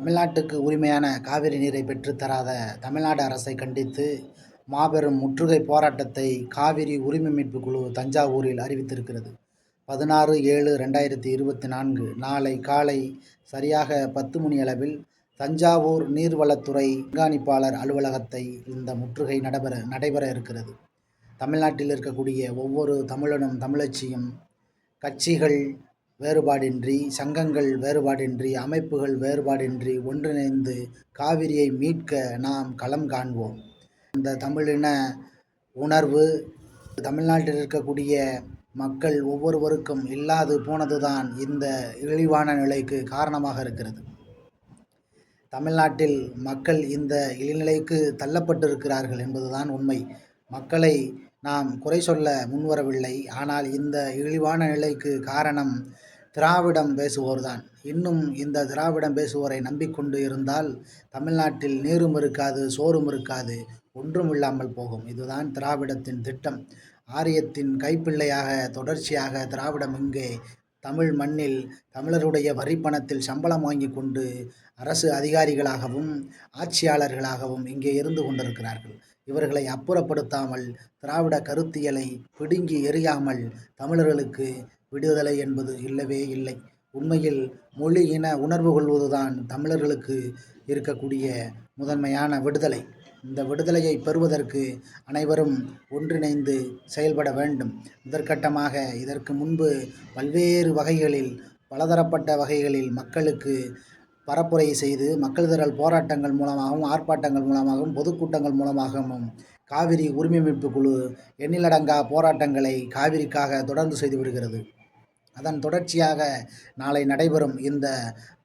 தமிழ்நாட்டுக்கு உரிமையான காவிரி நீரை பெற்றுத்தராத தமிழ்நாடு அரசை கண்டித்து மாபெரும் முற்றுகை போராட்டத்தை காவிரி உரிமை மீட்பு குழு தஞ்சாவூரில் அறிவித்திருக்கிறது. பதினாறு ஏழு ரெண்டாயிரத்தி இருபத்தி நான்கு நாளை காலை சரியாக பத்து மணி அளவில் தஞ்சாவூர் நீர்வளத்துறை கண்காணிப்பாளர் அலுவலகத்தை இந்த முற்றுகை நடைபெற நடைபெற இருக்கிறது. தமிழ்நாட்டில் இருக்கக்கூடிய ஒவ்வொரு தமிழனும் தமிழச்சியும் கட்சிகள் வேறுபாடின்றி சங்கங்கள் வேறுபாடின்றி அமைப்புகள் வேறுபாடின்றி ஒன்றிணைந்து காவிரியை மீட்க நாம் களம் காண்போம். இந்த தமிழின உணர்வு தமிழ்நாட்டில் இருக்கக்கூடிய மக்கள் ஒவ்வொருவருக்கும் இல்லாது போனதுதான் இந்த இழிவான நிலைக்கு காரணமாக இருக்கிறது. தமிழ்நாட்டில் மக்கள் இந்த இழிநிலைக்கு தள்ளப்பட்டிருக்கிறார்கள் என்பதுதான் உண்மை. மக்களை நாம் குறை சொல்ல முன்வரவில்லை. ஆனால் இந்த இழிவான நிலைக்கு காரணம் திராவிடம் பேசுவோர் தான் இன்னும் இந்த திராவிடம் பேசுவோரை நம்பிக்கொண்டு இருந்தால் தமிழ்நாட்டில் நீரும் இருக்காது சோறும் இருக்காது ஒன்றும் இல்லாமல் போகும். இதுதான் திராவிடத்தின் திட்டம். ஆரியத்தின் கைப்பிள்ளையாக தொடர்ச்சியாக திராவிடம் இங்கே தமிழ் மண்ணில் தமிழருடைய வரிப்பணத்தில் சம்பளம் வாங்கி கொண்டு அரசு அதிகாரிகளாகவும் ஆட்சியாளர்களாகவும் இங்கே இருந்து கொண்டிருக்கிறார்கள். இவர்களை அப்புறப்படுத்தாமல் திராவிட கருத்தியலை பிடுங்கி எறியாமல் தமிழர்களுக்கு விடுதலை என்பது இல்லவே இல்லை. உண்மையில் மொழி இன உணர்வு கொள்வதுதான் தமிழர்களுக்கு இருக்கக்கூடிய முதன்மையான விடுதலை. இந்த விடுதலையை பெறுவதற்கு அனைவரும் ஒன்றிணைந்து செயல்பட வேண்டும். முதற்கட்டமாக இதற்கு முன்பு பல்வேறு வகைகளில் பலதரப்பட்ட வகைகளில் மக்களுக்கு பரப்புரை செய்து மக்கள் திரள் போராட்டங்கள் மூலமாகவும் ஆர்ப்பாட்டங்கள் மூலமாகவும் பொதுக்கூட்டங்கள் மூலமாகவும் காவிரி உரிமை மீட்பு குழு எண்ணிலடங்கா போராட்டங்களை காவிரிக்காக தொடர்ந்து செய்து வருகிறது. அதன் தொடர்ச்சியாக நாளை நடைபெறும் இந்த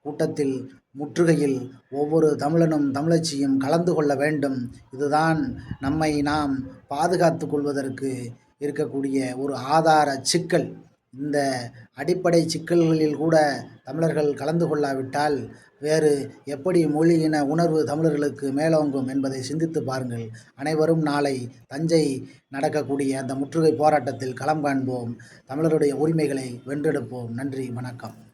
கூட்டத்தில் முற்றுகையில் ஒவ்வொரு தமிழனும் தமிழச்சியும் கலந்து கொள்ள வேண்டும். இதுதான் நம்மை நாம் பாதுகாத்து கொள்வதற்கு இருக்கக்கூடிய ஒரு ஆதார சிக்கல். இந்த அடிப்படை சிக்கல்களில் கூட தமிழர்கள் கலந்து கொள்ளாவிட்டால் வேறு எப்படி மொழி இன உணர்வு தமிழர்களுக்கு மேலோங்கும் என்பதை சிந்தித்து பாருங்கள். அனைவரும் நாளை தஞ்சை நடக்கக்கூடிய அந்த முற்றுகை போராட்டத்தில் களம் காண்போம். தமிழருடைய உரிமைகளை வென்றெடுப்போம். நன்றி வணக்கம்.